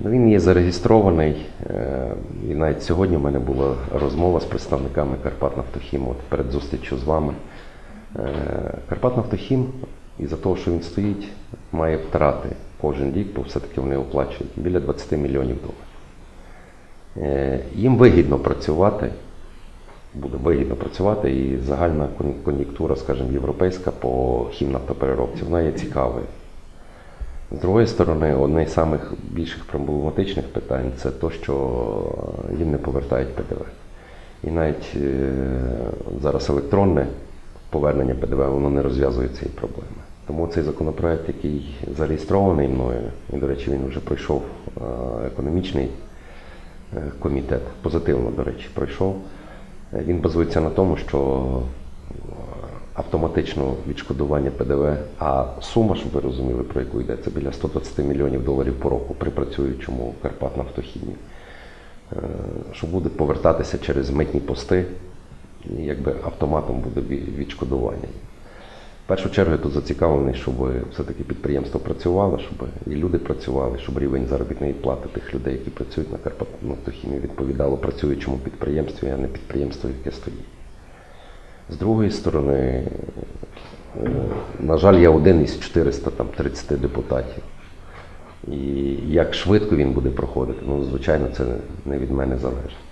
Ну, він є зареєстрований. е, І навіть сьогодні в мене була розмова з представниками Карпатнафтохім от перед зустрічю з вами. Е, Карпатнафтохім, із-за того, що він стоїть, має втрати кожен рік, бо все-таки вони оплачують біля 20 мільйонів доларів. Е, Їм вигідно працювати, буде вигідно працювати, і загальна кон- кон'юнктура, скажімо, європейська по хімнафтопереробці, вона є цікавою. З другої сторони, одне з самих більших проблематичних питань це те, що їм не повертають ПДВ. І навіть е, зараз електронне повернення ПДВ воно не розв'язує цієї проблеми. Тому цей законопроект, який зареєстрований мною, і, до речі, він вже пройшов е, економічний е, комітет, позитивно, до речі, пройшов. Він базується на тому, що автоматичного відшкодування ПДВ, а сума, щоб ви розуміли, про яку йде, це біля 120 мільйонів доларів по року при працюючому Карпатнафтохімії, Е, що буде повертатися через митні пости, якби автоматом буде відшкодування. В першу чергу я тут зацікавлений, щоб все-таки підприємство працювало, щоб і люди працювали, щоб рівень заробітної плати тих людей, які працюють на Карпатнафтохімії, відповідало працюючому підприємстві, а не підприємству, яке стоїть. З другої сторони, е, на жаль, я один із 430 депутатів. І як швидко він буде проходити, ну, звичайно, це не від мене залежить.